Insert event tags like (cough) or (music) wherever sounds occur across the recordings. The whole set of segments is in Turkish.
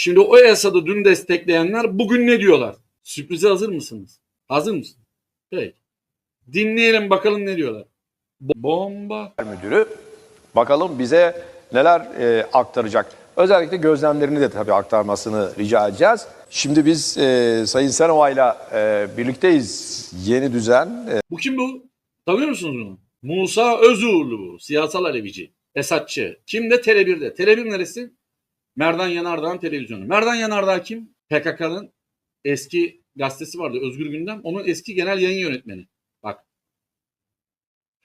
Şimdi o Esad'ı dün destekleyenler bugün ne diyorlar? Sürprize hazır mısınız? Hazır mısınız? Peki. Dinleyelim bakalım ne diyorlar. Bo- Bomba. Müdürü bakalım bize neler e, aktaracak. Özellikle gözlemlerini de tabii aktarmasını rica edeceğiz. Şimdi biz e, Sayın Senova'yla e, birlikteyiz. Yeni düzen. E, Bu kim bu? Tanıyor musunuz bunu? Musa Özuğurlu bu. Siyasal Alevici. Esatçı. Kim de Tele1'de. Tele1 neresi? Merdan Yanardağ'ın televizyonu. Merdan Yanardağ kim? PKK'nın eski gazetesi vardı Özgür Gündem. Onun eski genel yayın yönetmeni. Bak.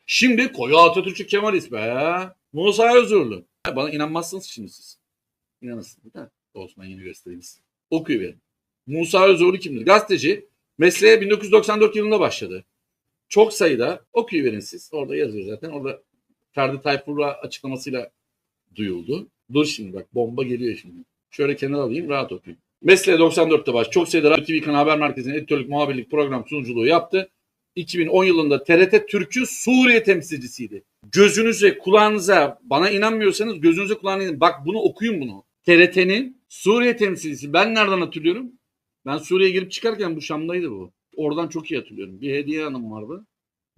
Şimdi koyu Atatürkçü Kemalist be. Musa Özürlü. Bana inanmazsınız şimdi siz. İnanırsınız. mi? Osman yeni göstereyim size. Okuyuverin. Musa Özürlü kimdir? Gazeteci. Mesleğe 1994 yılında başladı. Çok sayıda okuyuverin siz. Orada yazıyor zaten. Orada Ferdi Tayfur'la açıklamasıyla duyuldu. Dur şimdi bak bomba geliyor şimdi. Şöyle kenara alayım rahat okuyayım. Mesleğe 94'te baş. Çok sayıda Radyo TV Kanal Haber Merkezi'nin editörlük, muhabirlik, program sunuculuğu yaptı. 2010 yılında TRT Türk'ü Suriye temsilcisiydi. Gözünüze, kulağınıza, bana inanmıyorsanız gözünüze kulağınıza bak bunu okuyun bunu. TRT'nin Suriye temsilcisi. Ben nereden hatırlıyorum? Ben Suriye'ye girip çıkarken bu Şam'daydı bu. Oradan çok iyi hatırlıyorum. Bir hediye hanım vardı.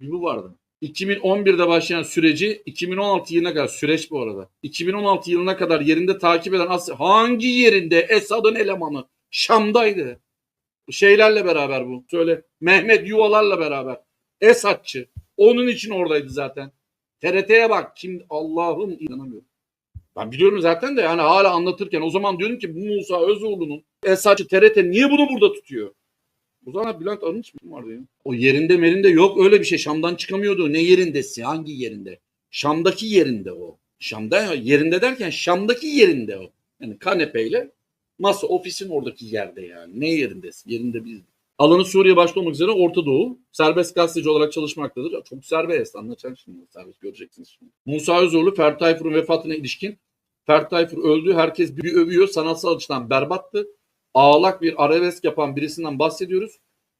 Bir bu vardı. 2011'de başlayan süreci 2016 yılına kadar süreç bu arada. 2016 yılına kadar yerinde takip eden as- hangi yerinde Esad'ın elemanı Şam'daydı. Şeylerle beraber bu. Söyle Mehmet Yuvalarla beraber. Esadçı. Onun için oradaydı zaten. TRT'ye bak. Kim Allah'ım inanamıyorum. Ben biliyorum zaten de yani hala anlatırken o zaman diyorum ki bu Musa Özoğlu'nun Esadçı TRT niye bunu burada tutuyor? O zaman Bülent Arınç mı vardı ya? O yerinde merinde yok öyle bir şey. Şam'dan çıkamıyordu. Ne yerindesi? Hangi yerinde? Şam'daki yerinde o. Şam'da yerinde derken Şam'daki yerinde o. Yani kanepeyle masa ofisin oradaki yerde yani. Ne yerindesin? Yerinde biz. Alanı Suriye başta olmak üzere Orta Doğu. Serbest gazeteci olarak çalışmaktadır. Çok serbest. Anlatacağım şimdi. Serbest göreceksiniz şimdi. Musa Özorlu Ferdi Tayfur'un vefatına ilişkin Ferdi Tayfur öldü. Herkes bir övüyor. Sanatsal açıdan berbattı ağlak bir arabesk yapan birisinden bahsediyoruz.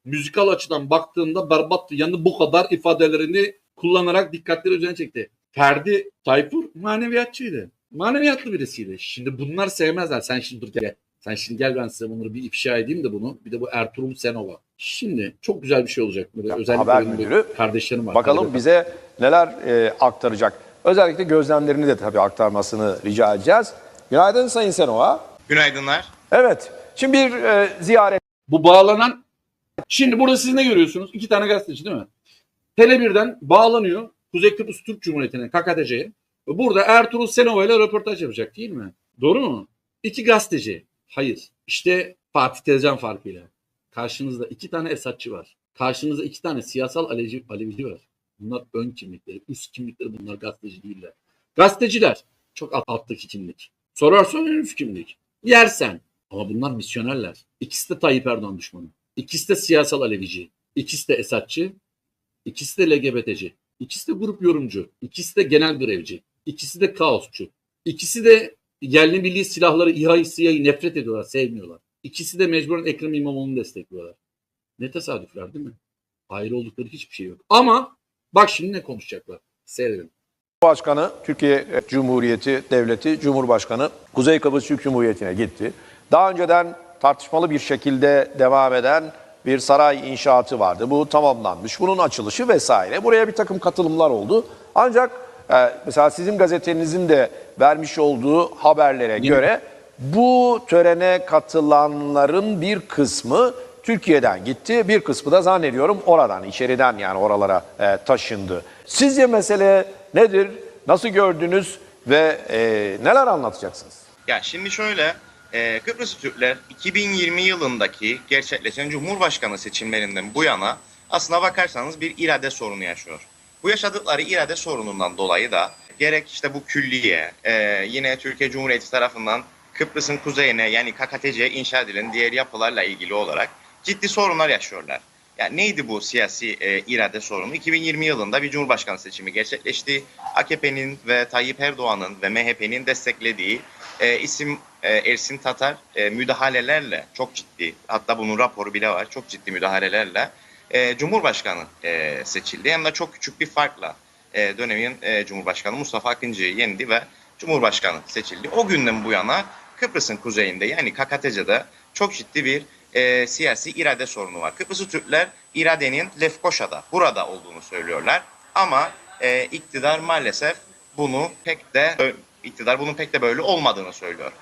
Müzikal açıdan baktığında berbattı. Yani bu kadar ifadelerini kullanarak dikkatleri üzerine çekti. Ferdi Tayfur maneviyatçıydı. Maneviyatlı birisiydi. Şimdi bunlar sevmezler. Sen şimdi dur gel. Sen şimdi gel ben size bunları bir ifşa edeyim de bunu. Bir de bu Ertuğrul Senova. Şimdi çok güzel bir şey olacak. Böyle özellikle Haber müdürü. kardeşlerim var. bakalım Hadi bize neler e, aktaracak. Özellikle gözlemlerini de tabii aktarmasını rica edeceğiz. Günaydın Sayın Senova. Günaydınlar. Evet. Şimdi bir e, ziyaret Bu bağlanan şimdi burada siz ne görüyorsunuz? İki tane gazeteci değil mi? Tele1'den bağlanıyor Kuzey Kıbrıs Türk Cumhuriyeti'ne KKTC'ye. Burada Ertuğrul Senova ile röportaj yapacak değil mi? Doğru mu? İki gazeteci. Hayır. İşte Fatih Tezcan farkıyla. Karşınızda iki tane Esatçı var. Karşınızda iki tane siyasal Alevi, Alevici var. Bunlar ön kimlikleri, üst kimlikleri bunlar gazeteci değiller. Gazeteciler çok alt, alttaki kimlik. Sorarsan üst kimlik. Yersen. Ama bunlar misyonerler. İkisi de Tayyip Erdoğan düşmanı. İkisi de siyasal Alevici. İkisi de Esatçı. İkisi de LGBT'ci. İkisi de grup yorumcu. İkisi de genel grevci. İkisi de kaosçu. İkisi de yerli milli silahları İHA SİHA'yı nefret ediyorlar, sevmiyorlar. İkisi de mecburen Ekrem İmamoğlu'nu destekliyorlar. Ne tesadüfler değil mi? Ayrı oldukları hiçbir şey yok. Ama bak şimdi ne konuşacaklar. Seyredin. Başkanı, Türkiye Cumhuriyeti Devleti Cumhurbaşkanı Kuzey Kıbrıs Türk Cumhuriyeti'ne gitti. Daha önceden tartışmalı bir şekilde devam eden bir saray inşaatı vardı. Bu tamamlanmış. Bunun açılışı vesaire. Buraya bir takım katılımlar oldu. Ancak e, mesela sizin gazetenizin de vermiş olduğu haberlere göre bu törene katılanların bir kısmı Türkiye'den gitti. Bir kısmı da zannediyorum oradan, içeriden yani oralara e, taşındı. Sizce mesele nedir? Nasıl gördünüz ve e, neler anlatacaksınız? Ya şimdi şöyle, e, Kıbrıs Türkler 2020 yılındaki gerçekleşen Cumhurbaşkanı seçimlerinden bu yana aslına bakarsanız bir irade sorunu yaşıyor. Bu yaşadıkları irade sorunundan dolayı da gerek işte bu külliye, e, yine Türkiye Cumhuriyeti tarafından Kıbrıs'ın kuzeyine yani KKTC'ye inşa edilen diğer yapılarla ilgili olarak ciddi sorunlar yaşıyorlar. Yani neydi bu siyasi e, irade sorunu? 2020 yılında bir cumhurbaşkanı seçimi gerçekleşti. AKP'nin ve Tayyip Erdoğan'ın ve MHP'nin desteklediği e, isim e, Ersin Tatar e, müdahalelerle çok ciddi hatta bunun raporu bile var çok ciddi müdahalelerle e, Cumhurbaşkanı e, seçildi. Hem de çok küçük bir farkla e, dönemin e, Cumhurbaşkanı Mustafa Akıncı'yı yendi ve Cumhurbaşkanı seçildi. O günden bu yana Kıbrıs'ın kuzeyinde yani KKTC'de çok ciddi bir e, siyasi irade sorunu var. Kıbrıslı Türkler iradenin Lefkoşa'da, burada olduğunu söylüyorlar. Ama e, iktidar maalesef bunu pek de iktidar bunun pek de böyle olmadığını söylüyor.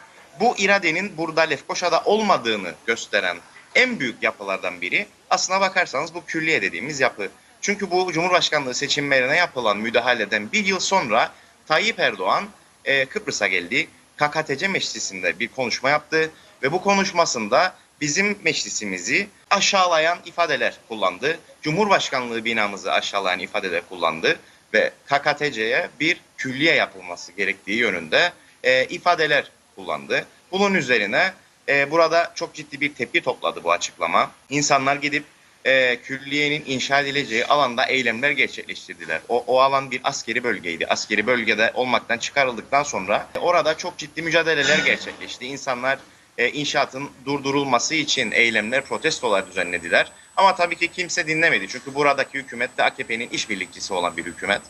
Bu iradenin burada Lefkoşa'da olmadığını gösteren en büyük yapılardan biri aslına bakarsanız bu külliye dediğimiz yapı. Çünkü bu Cumhurbaşkanlığı seçimlerine yapılan müdahaleden bir yıl sonra Tayyip Erdoğan e, Kıbrıs'a geldi. KKTC meclisinde bir konuşma yaptı ve bu konuşmasında bizim meclisimizi aşağılayan ifadeler kullandı. Cumhurbaşkanlığı binamızı aşağılayan ifadeler kullandı ve KKTC'ye bir külliye yapılması gerektiği yönünde e, ifadeler kullandı. Bunun üzerine e, burada çok ciddi bir tepki topladı bu açıklama. İnsanlar gidip e, külliyenin inşa edileceği alanda eylemler gerçekleştirdiler. O, o alan bir askeri bölgeydi. Askeri bölgede olmaktan çıkarıldıktan sonra orada çok ciddi mücadeleler gerçekleşti. İnsanlar e, inşaatın durdurulması için eylemler, protestolar düzenlediler. Ama tabii ki kimse dinlemedi. Çünkü buradaki hükümet de AKP'nin işbirlikçisi olan bir hükümet.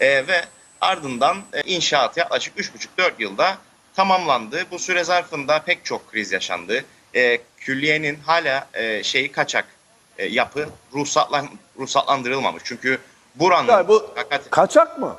E, ve ardından e, inşaat yaklaşık 3,5-4 yılda tamamlandı. Bu süre zarfında pek çok kriz yaşandı. E, külliyenin hala e, şeyi kaçak e, yapı ruhsatlan, ruhsatlandırılmamış. Çünkü buranın Yani bu fakat kaçak mı?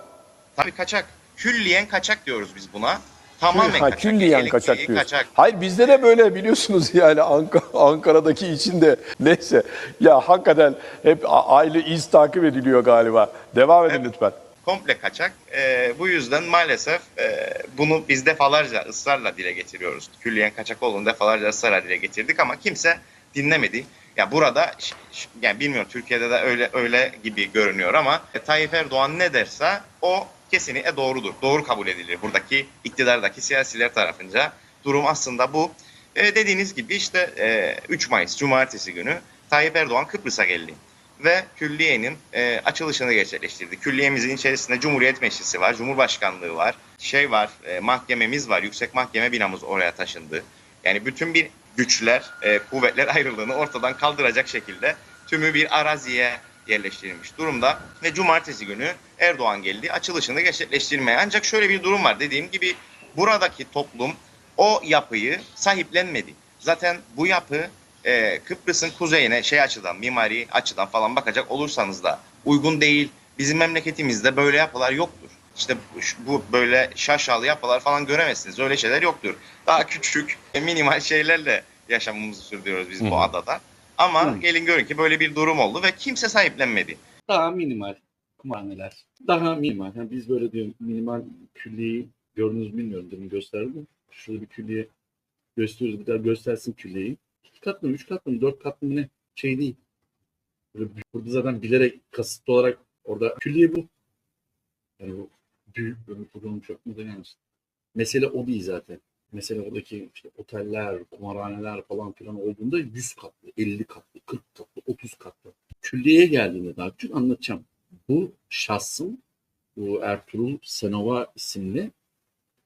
tabii kaçak. Külliyen kaçak diyoruz biz buna. Tamamen Ha, kaçak. külliyen kaçak diyorsun. kaçak. Hayır bizde de böyle biliyorsunuz (laughs) yani Ank- Ankara'daki içinde neyse. Ya hakikaten hep aile iz takip ediliyor galiba. Devam edin lütfen. komple kaçak. Ee, bu yüzden maalesef e, bunu biz defalarca ısrarla dile getiriyoruz. Külliyen kaçak olduğunu defalarca ısrarla dile getirdik ama kimse dinlemedi. Ya burada yani bilmiyorum Türkiye'de de öyle öyle gibi görünüyor ama e, Tayyip Erdoğan ne derse o kesinlikle doğrudur. Doğru kabul edilir buradaki iktidardaki siyasiler tarafınca. Durum aslında bu. E, dediğiniz gibi işte e, 3 Mayıs Cumartesi günü Tayyip Erdoğan Kıbrıs'a geldi ve külliyenin e, açılışını gerçekleştirdi. Külliyemizin içerisinde Cumhuriyet Meclisi var, Cumhurbaşkanlığı var, şey var, e, mahkememiz var, yüksek mahkeme binamız oraya taşındı. Yani bütün bir güçler, e, kuvvetler ayrılığını ortadan kaldıracak şekilde tümü bir araziye yerleştirilmiş durumda. Ve cumartesi günü Erdoğan geldi açılışını gerçekleştirmeye. Ancak şöyle bir durum var dediğim gibi buradaki toplum o yapıyı sahiplenmedi. Zaten bu yapı e, Kıbrıs'ın kuzeyine şey açıdan mimari açıdan falan bakacak olursanız da uygun değil. Bizim memleketimizde böyle yapılar yoktur. İşte bu, böyle şaşalı yapılar falan göremezsiniz. Öyle şeyler yoktur. Daha küçük, minimal şeylerle yaşamımızı sürdürüyoruz biz bu adada. Ama Hı. gelin görün ki böyle bir durum oldu ve kimse sahiplenmedi. Daha minimal kumarhaneler. Daha minimal. Yani biz böyle diyor minimal külliyeyi gördünüz bilmiyorum. Demin gösterdim. Şurada bir külliye gösteriyoruz. Bir daha göstersin külliyeyi. İki katlı mı, üç katlı mı, dört katlı mı ne? Şey değil. Böyle bir- burada zaten bilerek kasıtlı olarak orada külliye bu. Yani bu büyük böyle kurulmuş çok mu. Mesele o değil zaten. Mesele oradaki işte oteller, kumarhaneler falan filan olduğunda 100 katlı, 50 katlı, 40 katlı, 30 katlı. Külliyeye geldiğinde daha küçük anlatacağım. Bu şahsın, bu Ertuğrul Senova isimli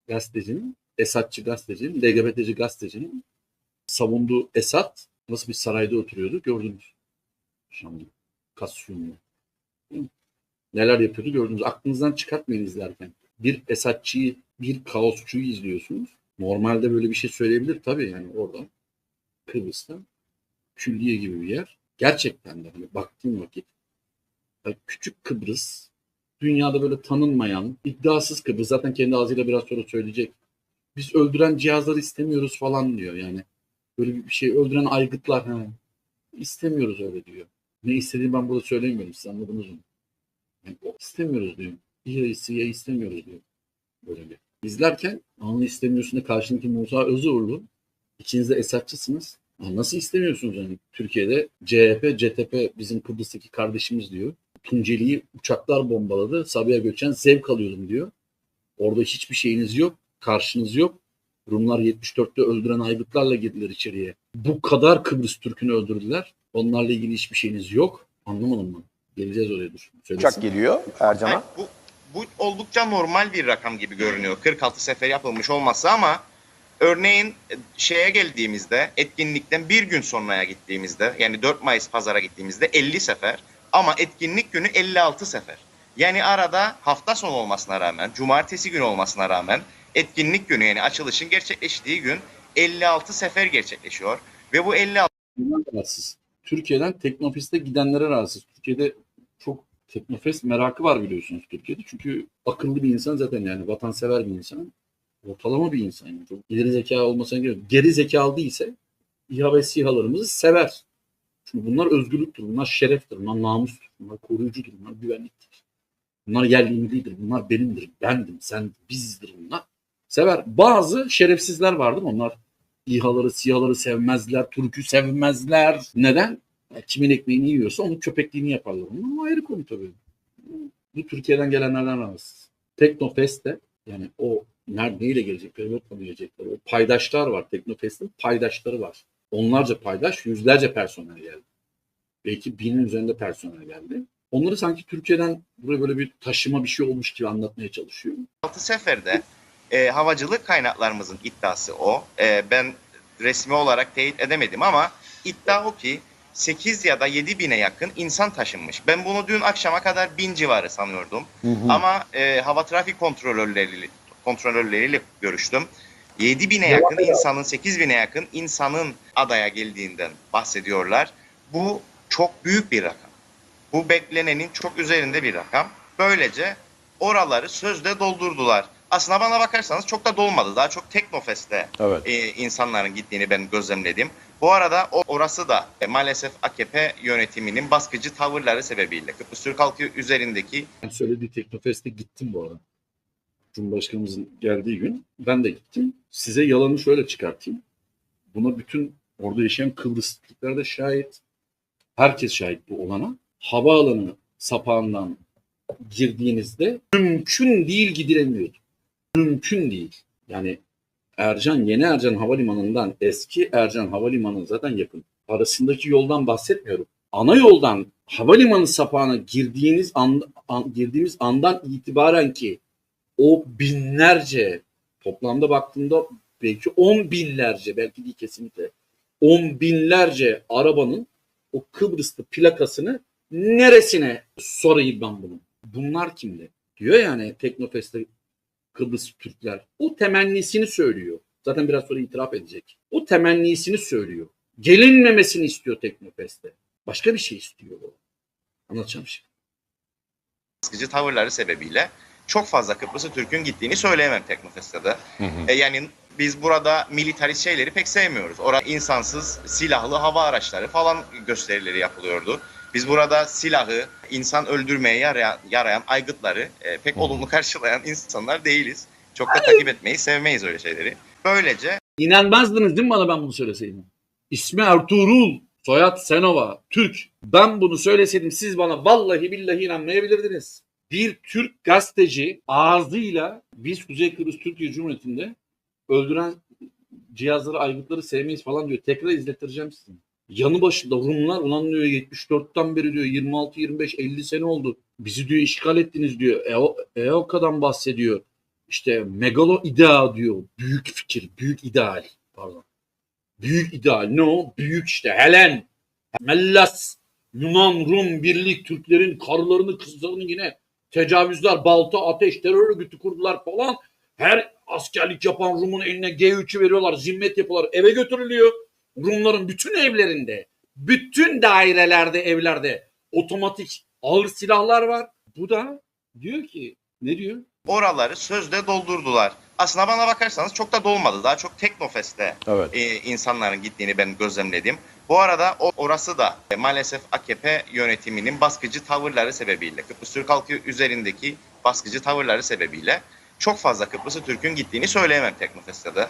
gazetecinin, Esatçı gazetecinin, LGBT'ci gazetecinin savunduğu Esat nasıl bir sarayda oturuyordu gördünüz. Değil mi? Neler yapıyordu gördünüz. Aklınızdan çıkartmayın izlerken. Bir Esatçıyı, bir kaosçuyu izliyorsunuz. Normalde böyle bir şey söyleyebilir tabii yani orada. Kıbrıs'ta külliye gibi bir yer. Gerçekten de hani baktığım vakit küçük Kıbrıs dünyada böyle tanınmayan, iddiasız Kıbrıs zaten kendi ağzıyla biraz sonra söyleyecek. Biz öldüren cihazları istemiyoruz falan diyor yani. Böyle bir şey öldüren aygıtlar ha. istemiyoruz öyle diyor. Ne istediğimi ben burada söylemiyorum siz anladınız mı? Yani istemiyoruz diyor. İHA SİHA istemiyoruz diyor. Böyle bir. İzlerken anlı istemiyorsun da karşındaki Musa Özuğurlu ikiniz de Esatçısınız. Ya nasıl istemiyorsunuz yani? Türkiye'de CHP, CTP bizim Kıbrıs'taki kardeşimiz diyor. Tunceli'yi uçaklar bombaladı. Sabiha Gökçen zevk alıyordum diyor. Orada hiçbir şeyiniz yok. Karşınız yok. Rumlar 74'te öldüren aygıtlarla girdiler içeriye. Bu kadar Kıbrıs Türk'ünü öldürdüler. Onlarla ilgili hiçbir şeyiniz yok. Anlamadın mı? Geleceğiz oraya dur. Söylesin. Uçak geliyor Ercan'a. Bu, bu oldukça normal bir rakam gibi görünüyor. 46 sefer yapılmış olması ama örneğin e, şeye geldiğimizde etkinlikten bir gün sonraya gittiğimizde yani 4 Mayıs pazara gittiğimizde 50 sefer ama etkinlik günü 56 sefer. Yani arada hafta sonu olmasına rağmen, cumartesi günü olmasına rağmen etkinlik günü yani açılışın gerçekleştiği gün 56 sefer gerçekleşiyor. Ve bu 56 Bunlar rahatsız. Türkiye'den Teknofest'e gidenlere rahatsız. Türkiye'de çok Teknofest merakı var biliyorsunuz Türkiye'de. Çünkü akıllı bir insan zaten yani vatansever bir insan. Ortalama bir insan. Yani. Çok ileri zeka olmasına gerek yok. Geri zekalı değilse İHA ve SİHA'larımızı sever. Çünkü bunlar özgürlüktür, bunlar şereftir, bunlar namustur, bunlar koruyucudur, bunlar güvenliktir. Bunlar yerli bunlar benimdir, bendim, sen, bizizdir bunlar. Sever. Bazı şerefsizler vardır onlar İHA'ları, SİHA'ları sevmezler, Türk'ü sevmezler. Neden? Ya kimin ekmeğini yiyorsa onun köpekliğini yaparlar. Onlar ayrı konu tabii. Bu Türkiye'den gelenlerden rahatsız. Teknofest'te yani o neyle gelecek, periyotla mı gelecekler? O paydaşlar var. Teknofest'in paydaşları var. Onlarca paydaş, yüzlerce personel geldi. Belki binin üzerinde personel geldi. Onları sanki Türkiye'den buraya böyle bir taşıma bir şey olmuş gibi anlatmaya çalışıyor. seferde e, havacılık kaynaklarımızın iddiası o. E, ben resmi olarak teyit edemedim ama iddia o ki 8 ya da 7 bine yakın insan taşınmış. Ben bunu dün akşama kadar bin civarı sanıyordum. Ama e, hava trafik kontrolörleriyle, kontrolörleriyle görüştüm. 7 bine yakın insanın, 8 bine yakın insanın adaya geldiğinden bahsediyorlar. Bu çok büyük bir rakam. Bu beklenenin çok üzerinde bir rakam. Böylece oraları sözde doldurdular. Aslına bana bakarsanız çok da dolmadı. Daha çok Teknofest'te Evet. e, insanların gittiğini ben gözlemledim. Bu arada orası da e, maalesef AKP yönetiminin baskıcı tavırları sebebiyle Kıbrıs Türk halkı üzerindeki Ben söylediği Teknofest'e gittim bu arada. Cumhurbaşkanımızın geldiği gün ben de gittim. Size yalanı şöyle çıkartayım. Buna bütün orada yaşayan Kıbrıs Türkler de şahit. Herkes şahit bu olana. Havaalanı sapağından girdiğinizde mümkün değil gidilemiyordu. Mümkün değil. Yani Ercan, Yeni Ercan Havalimanı'ndan eski Ercan Havalimanı zaten yakın. Arasındaki yoldan bahsetmiyorum. Ana yoldan havalimanı sapağına girdiğiniz an, an- girdiğimiz andan itibaren ki o binlerce toplamda baktığımda belki on binlerce belki değil kesinlikle on binlerce arabanın o Kıbrıs'ta plakasını neresine sorayım ben bunu? Bunlar kimdi? Diyor yani Teknofest'te Kıbrıs Türkler. O temennisini söylüyor. Zaten biraz sonra itiraf edecek. O temennisini söylüyor. Gelinmemesini istiyor Teknofest'te. Başka bir şey istiyor o. Anlatacağım şimdi. baskıcı tavırları sebebiyle çok fazla Kıbrıs'ı Türk'ün gittiğini söyleyemem Teknofest'te de. E, yani biz burada militarist şeyleri pek sevmiyoruz. Orada insansız silahlı hava araçları falan gösterileri yapılıyordu. Biz burada silahı, insan öldürmeye yarayan, yarayan aygıtları e, pek olumlu karşılayan insanlar değiliz. Çok da takip etmeyi sevmeyiz öyle şeyleri. Böylece İnanmazdınız değil mi bana ben bunu söyleseydim? İsmi Ertuğrul, soyad Senova, Türk. Ben bunu söyleseydim siz bana vallahi billahi inanmayabilirdiniz. Bir Türk gazeteci ağzıyla biz Kuzey Kıbrıs Türkiye Cumhuriyeti'nde öldüren cihazları, aygıtları sevmeyiz falan diyor. Tekrar izlettireceğim size. Yanı başında Rumlar ulan diyor 74'ten beri diyor 26, 25, 50 sene oldu. Bizi diyor işgal ettiniz diyor. E, EOKA'dan bahsediyor. İşte megalo idea diyor. Büyük fikir, büyük ideal. Pardon. Büyük ideal. Ne o? Büyük işte. Helen. Mellas. Yunan, Rum, Birlik, Türklerin karılarını, kızlarını yine tecavüzler, balta, ateş, terör örgütü kurdular falan. Her askerlik yapan Rum'un eline G3'ü veriyorlar, zimmet yapıyorlar, eve götürülüyor. Rumların bütün evlerinde, bütün dairelerde, evlerde otomatik ağır silahlar var. Bu da diyor ki, ne diyor? oraları sözde doldurdular. Aslına bana bakarsanız çok da dolmadı. Daha çok Teknofest'te Evet. e, insanların gittiğini ben gözlemledim. Bu arada o, orası da e, maalesef AKP yönetiminin baskıcı tavırları sebebiyle, Kıbrıs Türk halkı üzerindeki baskıcı tavırları sebebiyle çok fazla Kıbrıs'ı Türk'ün gittiğini söyleyemem Teknofest'te de.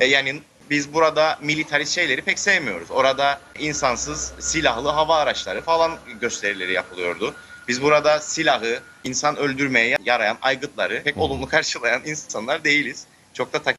E, yani biz burada militarist şeyleri pek sevmiyoruz. Orada insansız silahlı hava araçları falan gösterileri yapılıyordu. Biz burada silahı, insan öldürmeye yarayan aygıtları pek olumlu karşılayan insanlar değiliz. Çok da takip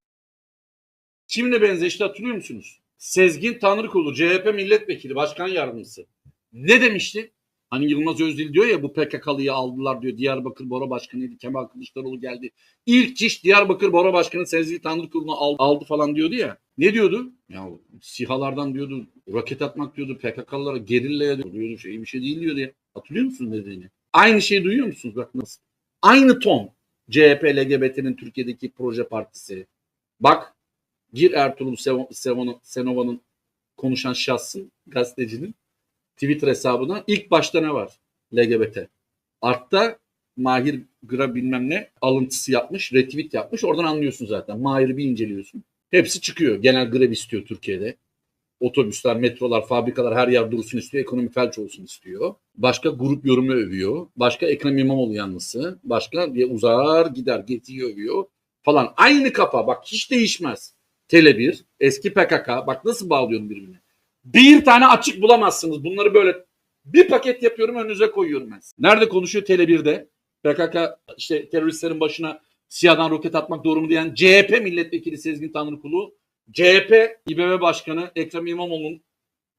Kimle benzeşti hatırlıyor musunuz? Sezgin Tanrıkulu, CHP milletvekili, başkan yardımcısı. Ne demişti? Hani Yılmaz Özdil diyor ya bu PKK'lıyı aldılar diyor. Diyarbakır Bora Başkanı'ydı. Kemal Kılıçdaroğlu geldi. İlk iş Diyarbakır Bora Başkanı Sezgin Tanrıkulu'nu aldı, aldı falan diyordu ya. Ne diyordu? Ya sihalardan diyordu roket atmak diyordu PKK'lılara gerillaya diyordu. Şey bir şey değil diyordu ya. Hatırlıyor musunuz ne dediğini? Aynı şeyi duyuyor musunuz? Bak nasıl? Aynı ton. CHP LGBT'nin Türkiye'deki proje partisi. Bak gir Ertuğrul Senova'nın konuşan şahsın gazetecinin Twitter hesabına ilk başta ne var? LGBT. Artta Mahir Gra bilmem ne alıntısı yapmış, retweet yapmış. Oradan anlıyorsun zaten. Mahir'i bir inceliyorsun. Hepsi çıkıyor. Genel grev istiyor Türkiye'de. Otobüsler, metrolar, fabrikalar her yer dursun istiyor. Ekonomi felç olsun istiyor. Başka grup yorumu övüyor. Başka Ekrem İmamoğlu yanlısı. Başka bir uzar gider geziyor övüyor falan. Aynı kafa bak hiç değişmez. Tele1, eski PKK bak nasıl bağlıyorum birbirine. Bir tane açık bulamazsınız. Bunları böyle bir paket yapıyorum önünüze koyuyorum ben. Nerede konuşuyor Tele1'de? PKK işte teröristlerin başına siyahdan roket atmak doğru mu diyen CHP milletvekili Sezgin Tanrıkulu, CHP İBB Başkanı Ekrem İmamoğlu'nun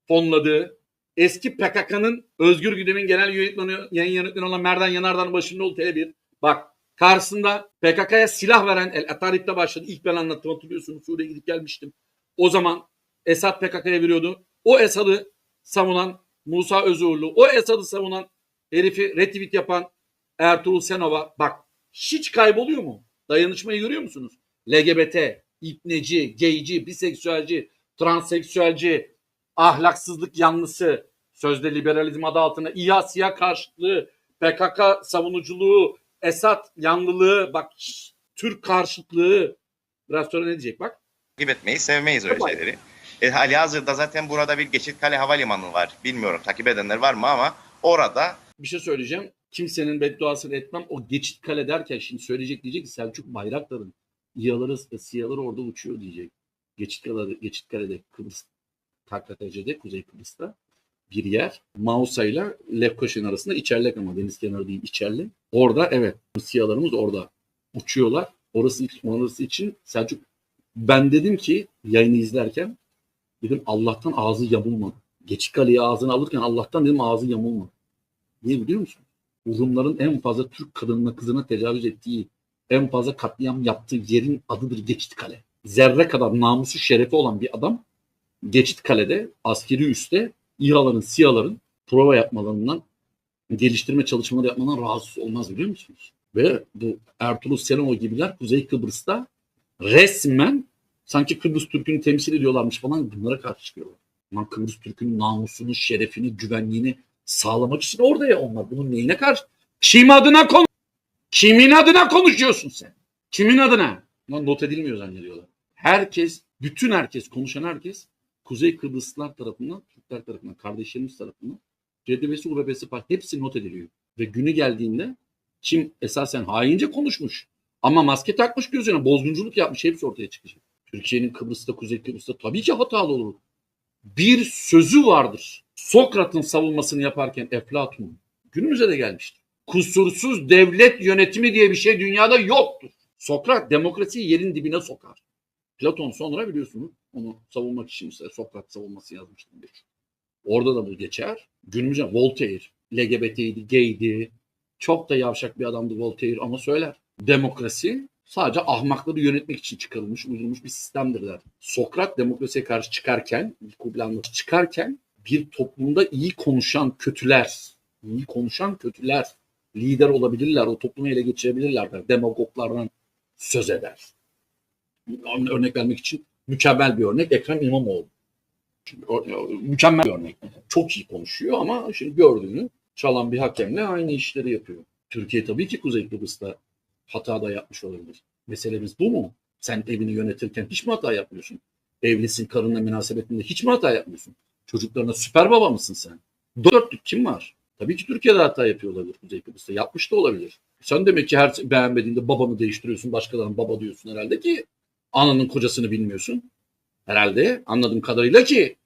fonladığı eski PKK'nın Özgür Güdem'in genel yönetmeni, yayın yönetmeni olan Merdan Yanardağ'ın başında olduğu Tele1. Bak karşısında PKK'ya silah veren El Atarip'te başladı. İlk ben anlattım hatırlıyorsunuz. Suriye'ye gidip gelmiştim. O zaman Esad PKK'ya veriyordu. O Esad'ı savunan Musa Özoğlu, o Esad'ı savunan herifi retweet yapan Ertuğrul Senova. Bak hiç kayboluyor mu? Dayanışmayı görüyor musunuz? LGBT, ipneci, gayci, biseksüelci, transseksüelci, ahlaksızlık yanlısı, sözde liberalizm adı altında İHA siyah karşıtlığı, PKK savunuculuğu, Esad yanlılığı, bak Türk karşıtlığı. Biraz sonra ne diyecek bak. takip etmeyi sevmeyiz öyle şeyleri. E, hali hazırda zaten burada bir Geçitkale Havalimanı var. Bilmiyorum takip edenler var mı ama orada Bir şey söyleyeceğim. Kimsenin bedduasını etmem. O geçit kale derken şimdi söyleyecek diyecek ki Selçuk Bayraktar'ın İHA'ları, SİHA'ları orada uçuyor diyecek. Geçit Kale'de, Geçit Kale'de Kıbrıs, KKTC'de, Kuzey Kıbrıs'ta bir yer. Mausa ile Lefkoşa'nın arasında içerlek ama deniz kenarı değil içerli. Orada evet SİHA'larımız orada uçuyorlar. Orası, orası için Selçuk ben dedim ki yayını izlerken dedim Allah'tan ağzı yamulmadı. Geçit Kale'yi ağzına alırken Allah'tan dedim ağzı yamulmadı. Niye biliyor musun? Rumların en fazla Türk kadınına kızına tecavüz ettiği, en fazla katliam yaptığı yerin adıdır Geçit Kale. Zerre kadar namusu şerefi olan bir adam Geçit Kale'de askeri üste İHA'ların, SİHA'ların prova yapmalarından, geliştirme çalışmaları yapmadan rahatsız olmaz biliyor musunuz? Ve bu Ertuğrul Senova gibiler Kuzey Kıbrıs'ta resmen sanki Kıbrıs Türk'ünü temsil ediyorlarmış falan bunlara karşı çıkıyorlar. Lan Kıbrıs Türk'ünün namusunu, şerefini, güvenliğini sağlamak için orada ya onlar. Bunun neyine karşı? Kim adına konu? Kimin adına konuşuyorsun sen? Kimin adına? Lan not edilmiyor zannediyorlar. Herkes, bütün herkes, konuşan herkes Kuzey Kıbrıslılar tarafından, Türkler tarafından, kardeşlerimiz tarafından CDB'si, UBB'si falan hepsi not ediliyor. Ve günü geldiğinde kim esasen haince konuşmuş ama maske takmış gözüne, bozgunculuk yapmış hepsi ortaya çıkacak. Türkiye'nin Kıbrıs'ta, Kuzey Kıbrıs'ta tabii ki hatalı olur. Bir sözü vardır. Sokrat'ın savunmasını yaparken Eflatun günümüze de gelmiştir. Kusursuz devlet yönetimi diye bir şey dünyada yoktur. Sokrat demokrasiyi yerin dibine sokar. Platon sonra biliyorsunuz onu savunmak için mesela Sokrat savunması yazmıştır. Orada da bu geçer. Günümüzde Voltaire LGBT'ydi, gaydi. Çok da yavşak bir adamdı Voltaire ama söyler. Demokrasi sadece ahmakları yönetmek için çıkarılmış, uydurulmuş bir sistemdir der. Sokrat demokrasiye karşı çıkarken, Kublan'la çıkarken bir toplumda iyi konuşan kötüler, iyi konuşan kötüler lider olabilirler, o toplumu ele geçirebilirler der. Demagoglardan söz eder. Örnek vermek için mükemmel bir örnek Ekrem İmamoğlu. Şimdi, mükemmel bir örnek. Çok iyi konuşuyor ama şimdi gördüğünü çalan bir hakemle aynı işleri yapıyor. Türkiye tabii ki Kuzey Kıbrıs'ta hata da yapmış olabilir. Meselemiz bu mu? Sen evini yönetirken hiç mi hata yapmıyorsun? Evlisin, karınla münasebetinde hiç mi hata yapmıyorsun? Çocuklarına süper baba mısın sen? Dörtlük kim var? Tabii ki Türkiye'de hata yapıyor olabilir Kuzey Kıbrıs'ta. Yapmış da olabilir. Sen demek ki her beğenmediğinde babanı değiştiriyorsun. Başkalarına baba diyorsun herhalde ki ananın kocasını bilmiyorsun. Herhalde anladığım kadarıyla ki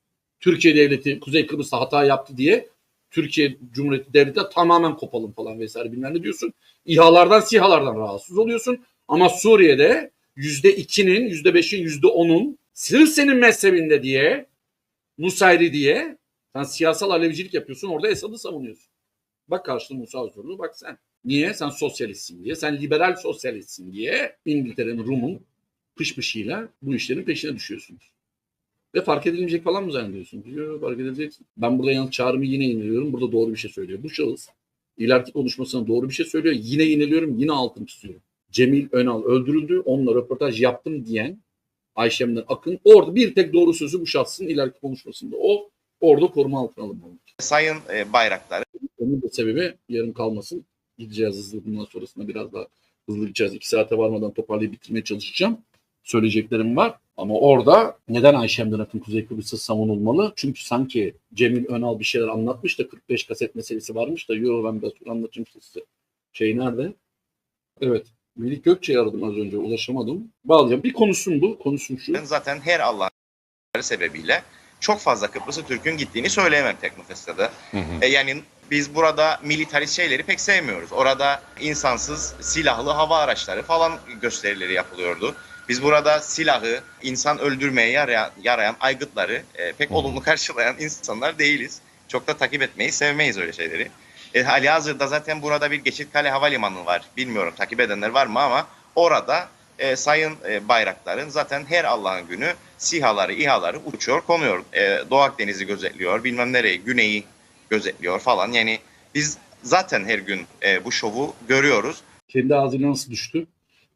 Türkiye devleti Kuzey Kıbrıs'ta hata yaptı diye Türkiye Cumhuriyeti Devleti tamamen kopalım falan vesaire bilmem ne diyorsun. İHA'lardan SİHA'lardan rahatsız oluyorsun. Ama Suriye'de yüzde ikinin, yüzde beşin, yüzde onun sırf senin mezhebinde diye Nusayri diye sen siyasal alevcilik yapıyorsun orada Esad'ı savunuyorsun. Bak karşında Musa Özgürlü bak sen. Niye? Sen sosyalistsin diye. Sen liberal sosyalistsin diye İngiltere'nin Rum'un pışpışıyla bu işlerin peşine düşüyorsunuz. Ve fark edilmeyecek falan mı zannediyorsun? Yok fark edileceksin. Ben burada yalnız çağrımı yine iniliyorum. Burada doğru bir şey söylüyor. Bu şahıs ileriki konuşmasına doğru bir şey söylüyor. Yine iniliyorum. Yine altını çiziyorum. Cemil Önal öldürüldü. Onunla röportaj yaptım diyen Ayşem'den Akın orada bir tek doğru sözü bu şahsın ileriki konuşmasında. O orada koruma altına alınmalı. Sayın e, Bayraktar'ı Onun da sebebi yarım kalmasın. Gideceğiz hızlı. Bundan sonrasında biraz daha hızlı gideceğiz. İki saate varmadan toparlayıp bitirmeye çalışacağım. Söyleyeceklerim var. Ama orada neden Ayşem'den Akın Kuzey Kıbrıs'ı savunulmalı? Çünkü sanki Cemil Önal bir şeyler anlatmış da 45 kaset meselesi varmış da yo ben biraz anlatayım size. Şey nerede? Evet. Melih Gökçe'yi aradım az önce ulaşamadım. Bağlayacağım. Bir konuşsun bu. Konuşsun şu. zaten her Allah'ın sebebiyle çok fazla Kıbrıs'ı Türk'ün gittiğini söyleyemem Teknofest'te. E, yani biz burada militarist şeyleri pek sevmiyoruz. Orada insansız silahlı hava araçları falan gösterileri yapılıyordu. Biz burada silahı, insan öldürmeye yarayan, yarayan aygıtları e, pek olumlu karşılayan insanlar değiliz. Çok da takip etmeyi sevmeyiz öyle şeyleri. E, hali hazırda zaten burada bir Geçitkale Havalimanı var. Bilmiyorum takip edenler var mı ama orada e, Sayın e, Bayraktar'ın zaten her Allah'ın günü SİHA'ları, İHA'ları uçuyor, konuyor. E, Doğu Akdeniz'i gözetliyor, bilmem nereyi, güneyi gözetliyor falan. Yani biz zaten her gün e, bu şovu görüyoruz. Kendi ağzına nasıl düştü?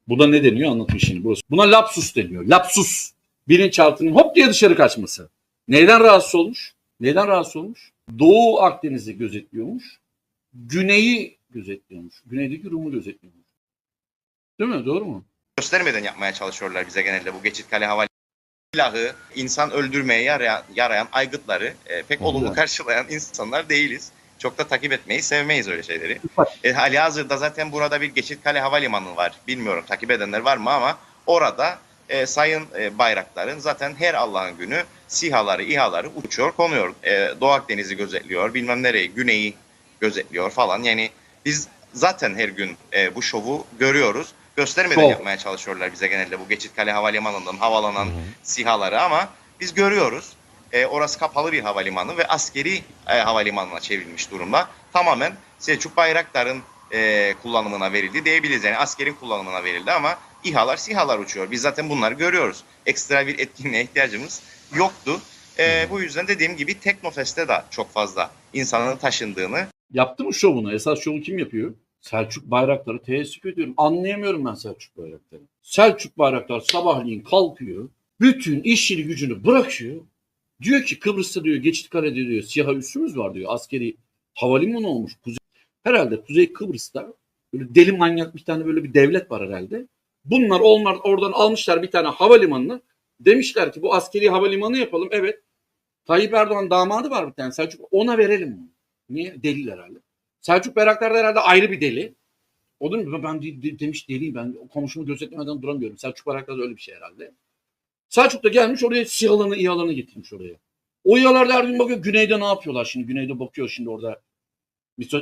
Bu da ne deniyor anlatayım şimdi burası. Buna lapsus deniyor. Lapsus. Bilinçaltının hop diye dışarı kaçması. Neyden rahatsız olmuş? Neden rahatsız olmuş? Doğu Akdeniz'i gözetliyormuş. Güneyi gözetliyormuş. Güneydeki Rum'u gözetliyormuş. Değil mi? Doğru mu? göstermeden yapmaya çalışıyorlar bize genelde bu Geçitkale Havalimanı. Silahı, insan öldürmeye yarayan, yarayan aygıtları e, pek olumlu karşılayan insanlar değiliz. Çok da takip etmeyi sevmeyiz öyle şeyleri. E, hali hazırda zaten burada bir Geçitkale Havalimanı var. Bilmiyorum takip edenler var mı ama orada e, Sayın e, Bayraktar'ın zaten her Allah'ın günü SİHA'ları, İHA'ları uçuyor, konuyor. E, Doğu Akdeniz'i gözetliyor, bilmem nereyi, güneyi gözetliyor falan. Yani biz zaten her gün e, bu şovu görüyoruz. Göstermeden Şov. yapmaya çalışıyorlar bize genelde bu Geçitkale Havalimanı'ndan havalanan SİHA'ları ama biz görüyoruz. E, orası kapalı bir havalimanı ve askeri e, havalimanına çevrilmiş durumda. Tamamen Selçuk Bayraktar'ın e, kullanımına verildi diyebiliriz. Yani askerin kullanımına verildi ama İHA'lar, SİHA'lar uçuyor. Biz zaten bunları görüyoruz. Ekstra bir etkinliğe ihtiyacımız yoktu. E, bu yüzden dediğim gibi Teknofest'te de çok fazla insanın taşındığını Yaptı mı şovunu? Esas şovu kim yapıyor? Selçuk Bayraktar'ı teessüp ediyorum. Anlayamıyorum ben Selçuk Bayraktar'ı. Selçuk Bayraktar sabahleyin kalkıyor. Bütün işini gücünü bırakıyor. Diyor ki Kıbrıs'ta diyor Geçitkale'de diyor siyah üssümüz var diyor. Askeri havalimanı olmuş. Kuzey, herhalde Kuzey Kıbrıs'ta böyle deli manyak bir tane böyle bir devlet var herhalde. Bunlar onlar oradan almışlar bir tane havalimanını. Demişler ki bu askeri havalimanı yapalım. Evet. Tayyip Erdoğan damadı var bir tane Selçuk. Ona verelim. Niye? Delil herhalde. Selçuk Bayraktar da herhalde ayrı bir deli. O da? Ben de, de- demiş deliyim ben komşumu gözetlemeden duramıyorum. Selçuk Bayraktar da öyle bir şey herhalde. Selçuk da gelmiş oraya SİHA'larını İHA'larını getirmiş oraya. O İHA'lar da her gün bakıyor güneyde ne yapıyorlar şimdi. Güneyde bakıyor şimdi orada.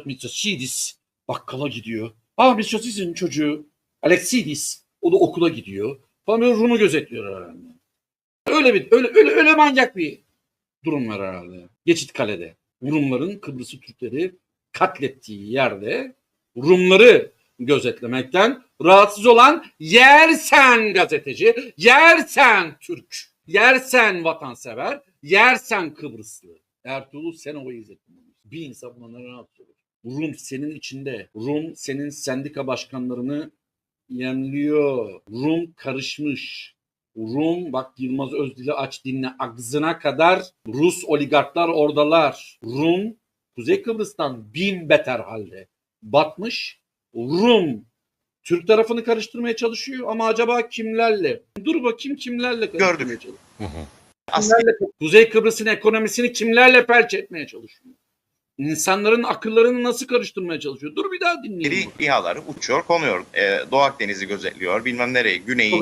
Mitsosidis bakkala gidiyor. Aa Mitsosidis'in çocuğu Alexidis o da okula gidiyor. Falan böyle Rum'u gözetliyor herhalde. Öyle bir öyle öyle öyle manyak bir durum var herhalde. Geçit Kale'de. Rumların Kıbrıs'ı Türkleri katlettiği yerde Rumları gözetlemekten rahatsız olan yersen gazeteci, yersen Türk, yersen vatansever, yersen Kıbrıslı. Ertuğrul sen o izlettin. Bir insan buna ne rahatsız olur? Rum senin içinde. Rum senin sendika başkanlarını yemliyor. Rum karışmış. Rum bak Yılmaz Özdil'i aç dinle ağzına kadar Rus oligarklar oradalar. Rum Kuzey Kıbrıs'tan bin beter halde batmış. Rum Türk tarafını karıştırmaya çalışıyor ama acaba kimlerle? Dur bakayım kimlerle karıştırmaya çalışıyor. Kimlerle- Kuzey Kıbrıs'ın ekonomisini kimlerle felç etmeye çalışıyor? İnsanların akıllarını nasıl karıştırmaya çalışıyor? Dur bir daha dinleyelim. İHA'ları uçuyor, konuyor. E, Doğu Akdeniz'i gözetliyor, bilmem nereyi, güneyi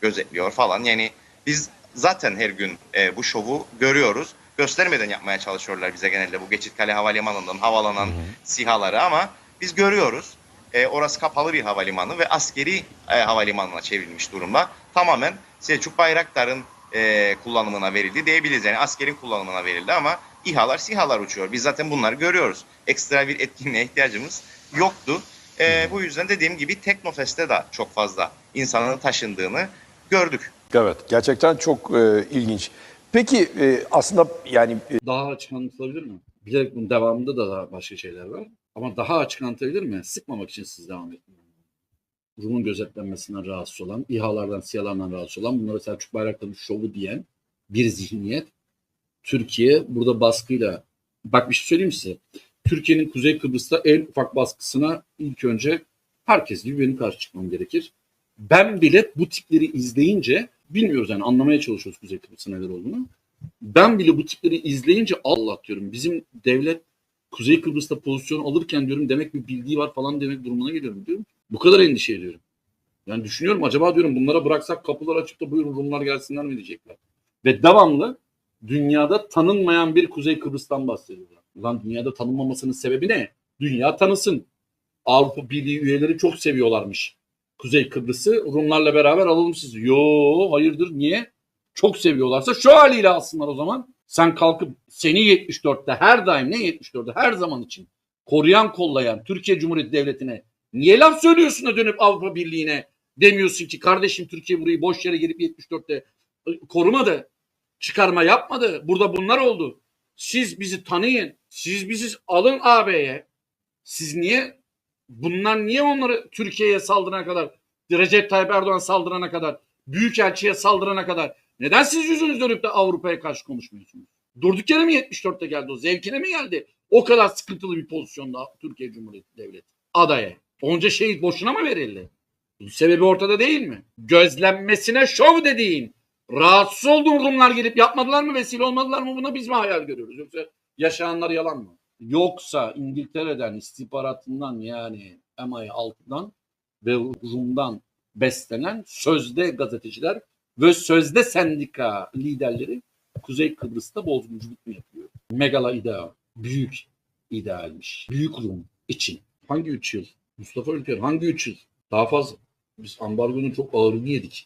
gözetliyor falan. Yani biz zaten her gün e, bu şovu görüyoruz. Göstermeden yapmaya çalışıyorlar bize genelde bu Geçitkale Havalimanı'ndan havalanan SİHA'ları ama biz görüyoruz. E, orası kapalı bir havalimanı ve askeri e, havalimanına çevrilmiş durumda. Tamamen Selçuk Bayraktar'ın e, kullanımına verildi diyebiliriz. Yani askerin kullanımına verildi ama İHA'lar, SİHA'lar uçuyor. Biz zaten bunları görüyoruz. Ekstra bir etkinliğe ihtiyacımız yoktu. E, bu yüzden dediğim gibi Teknofest'te de çok fazla insanın taşındığını gördük. Evet, gerçekten çok e, ilginç. Peki e, aslında yani e, Daha açık anlatılabilir mi? Bilerek bunun devamında da daha başka şeyler var. Ama daha açık anlatabilir mi? Sıkmamak için siz devam edin. Rum'un gözetlenmesinden rahatsız olan, İHA'lardan, SİHA'lardan rahatsız olan, bunlara Selçuk Bayraktar'ın şovu diyen bir zihniyet. Türkiye burada baskıyla, bak bir şey söyleyeyim size. Türkiye'nin Kuzey Kıbrıs'ta en ufak baskısına ilk önce herkes gibi benim karşı çıkmam gerekir. Ben bile bu tipleri izleyince, bilmiyoruz yani anlamaya çalışıyoruz Kuzey Kıbrıs'ın neler olduğunu. Ben bile bu tipleri izleyince Allah diyorum bizim devlet Kuzey Kıbrıs'ta pozisyon alırken diyorum demek bir bildiği var falan demek durumuna geliyorum diyorum. Bu kadar endişe ediyorum. Yani düşünüyorum acaba diyorum bunlara bıraksak kapılar açıp da buyurun Rumlar gelsinler mi diyecekler. Ve devamlı dünyada tanınmayan bir Kuzey Kıbrıs'tan bahsediyorlar. Ulan dünyada tanınmamasının sebebi ne? Dünya tanısın. Avrupa Birliği üyeleri çok seviyorlarmış. Kuzey Kıbrıs'ı Rumlarla beraber alalım siz. Yo hayırdır niye? Çok seviyorlarsa şu haliyle alsınlar o zaman. Sen kalkıp seni 74'te her daim ne 74'te her zaman için koruyan kollayan Türkiye Cumhuriyeti Devleti'ne niye laf söylüyorsun da dönüp Avrupa Birliği'ne demiyorsun ki kardeşim Türkiye burayı boş yere gelip 74'te korumadı. Çıkarma yapmadı. Burada bunlar oldu. Siz bizi tanıyın. Siz bizi alın AB'ye. Siz niye bunlar niye onları Türkiye'ye saldırana kadar Recep Tayyip Erdoğan saldırana kadar Büyükelçiye saldırana kadar neden siz yüzünüz dönüp de Avrupa'ya karşı konuşmuyorsunuz? Durduk yere mi 74'te geldi o? Zevkine mi geldi? O kadar sıkıntılı bir pozisyonda Türkiye Cumhuriyeti Devleti. Adaya. Onca şehit boşuna mı verildi? Sebebi ortada değil mi? Gözlenmesine şov dediğin. Rahatsız olduğun Rumlar gelip yapmadılar mı vesile olmadılar mı buna biz mi hayal görüyoruz? Yoksa yaşayanlar yalan mı? Yoksa İngiltere'den istihbaratından yani MI6'dan ve Rum'dan beslenen sözde gazeteciler ve sözde sendika liderleri Kuzey Kıbrıs'ta bozgunculuk mu yapıyor? Megala ideal. Büyük idealmiş. Büyük Rum için. Hangi üç yıl? Mustafa Ülker hangi üç yıl? Daha fazla. Biz ambargonun çok ağırını yedik.